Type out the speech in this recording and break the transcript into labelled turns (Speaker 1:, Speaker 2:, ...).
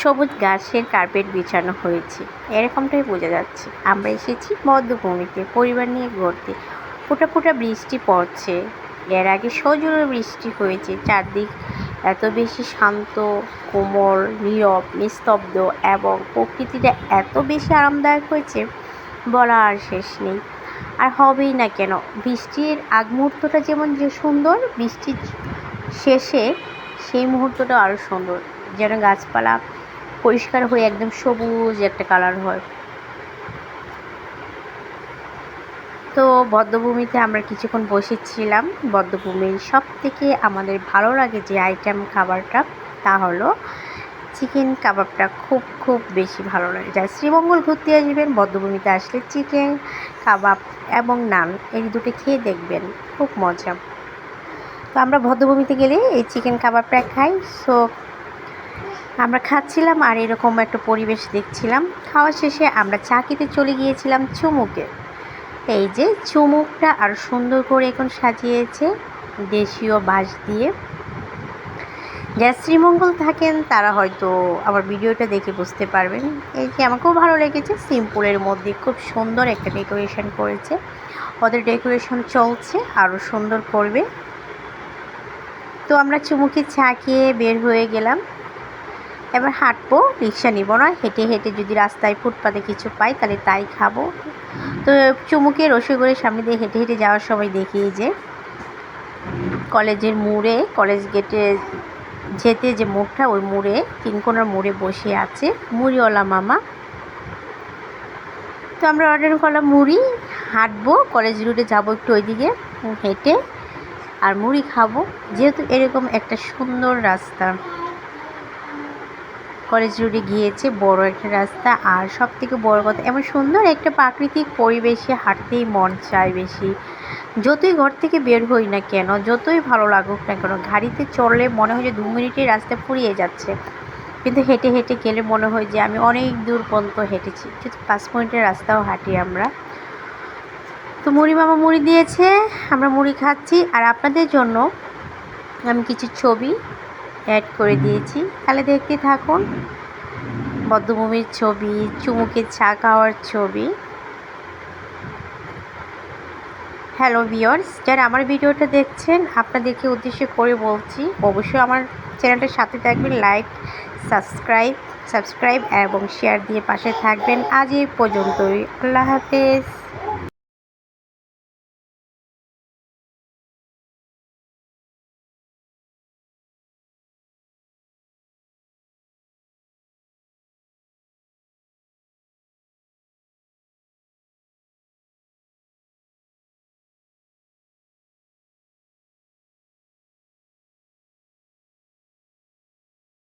Speaker 1: সবুজ গাছের কার্পেট বিছানো হয়েছে। এরকমটাই বোঝা যাচ্ছে। আমরা এসেছি মধ্যভূমিতে, পরিবার নিয়ে ঘুরতে। ফোঁটা ফোঁটা বৃষ্টি পড়ছে। এর আগে সজোরে বৃষ্টি হয়েছে। চারদিক এত বেশি শান্ত কোমল নীরব, নিস্তব্ধ এবং প্রকৃতিটা এত বেশি আরামদায়ক হয়েছে বলা আর শেষ নেই। আর হবেই না কেন, বৃষ্টির আগ মুহূর্তটা যেমন যে সুন্দর, বৃষ্টির শেষে সেই মুহূর্তটা আরও সুন্দর। যেন গাছপালা পরিষ্কার হয়ে একদম সবুজ একটা কালার হয়। তো বদ্ধভূমিতে আমরা কিছুক্ষণ বসেছিলাম। বদ্ধভূমির সব থেকে আমাদের ভালো লাগে যে আইটেম খাবারটা তা হলো চিকেন কাবাবটা খুব খুব বেশি ভালো লাগে। যারা শ্রীমঙ্গল ঘুরতে আসবেন বদ্ধভূমিতে আসলে চিকেন কাবাব এবং নান এই দুটো খেয়ে দেখবেন, খুব মজা। তো আমরা বদ্ধভূমিতে গেলে এই চিকেন কাবাবটা খাই। সো আমরা খাচ্ছিলাম আর এরকম একটা পরিবেশ দেখছিলাম। খাওয়া শেষে আমরা চাকিতে চলে গিয়েছিলাম চুমুকে। এই যে চুমুকটা আর সুন্দর করে এখন সাজিয়েছে দেশীয় বাঁশ দিয়ে। যারা শ্রীমঙ্গল থাকেন, তারা হয়তো আমার ভিডিওটা দেখে বুঝতে পারবেন। এই যে আমাকেও ভালো লেগেছে, সিম্পলের মধ্যে খুব সুন্দর একটা ডেকোরেশন করেছে। ওদের ডেকোরেশন চলছে আরও সুন্দর করবে। তো আমরা চুমুকে চা খেয়ে বের হয়ে গেলাম। এবার হাঁটবো, রিক্সা নিব না। হেঁটে হেঁটে যদি রাস্তায় ফুটপাতে কিছু পাই, তাহলে তাই খাব। তো চুমুকে রসগোলের সামনে দিয়ে হেঁটে হেঁটে যাওয়ার সময় দেখি যে, কলেজের মোড়ে, কলেজ গেটে যেতে যে মোড়টা ওই মোড়ে তিনকোনার মোড়ে বসে আছে মুড়িওয়ালা মামা। তো আমরা অর্ডার করলাম মুড়ি, হাঁটবো, কলেজ রুটে যাব একটু ওইদিকে, হেঁটে আর মুড়ি খাব। যেহেতু এরকম একটা সুন্দর রাস্তা। কলেজ রোডে গিয়েছে, বড় একটা রাস্তা আর সব থেকে বড় কথা, এমন সুন্দর একটা প্রাকৃতিক পরিবেশে হাঁটতেই মন চায় বেশি। যতই ঘর থেকে বের হই না কেন, যতই ভালো লাগুক না কেন, গাড়িতে চললে মনে হয় যে দু মিনিটের রাস্তা ফুরিয়ে যাচ্ছে। কিন্তু হেঁটে হেঁটে গেলে মনে হয় যে আমি অনেক দূর পর্যন্ত হেঁটেছি, কিন্তু পাঁচ মিনিটের রাস্তাও হাঁটি আমরা। তো মুড়ি মামা মুড়ি দিয়েছে, আমরা মুড়ি খাচ্ছি, আর আপনাদের জন্য আমি কিছু ছবি অ্যাড করে দিয়েছি। তাহলে দেখতে থাকুন, বদ্ধভূমির ছবি, চুমুকের চা খাওয়ার ছবি। হ্যালো ভিওর্স যারা আমার ভিডিওটা দেখছেন, আপনাদেরকে উদ্দেশ্য করে বলছি, অবশ্যই আমার চ্যানেলটার সাথে থাকবেন লাইক সাবস্ক্রাইব সাবস্ক্রাইব এবং শেয়ার দিয়ে পাশে থাকবেন। আজ এই পর্যন্তই। আল্লাহ হাফেজ।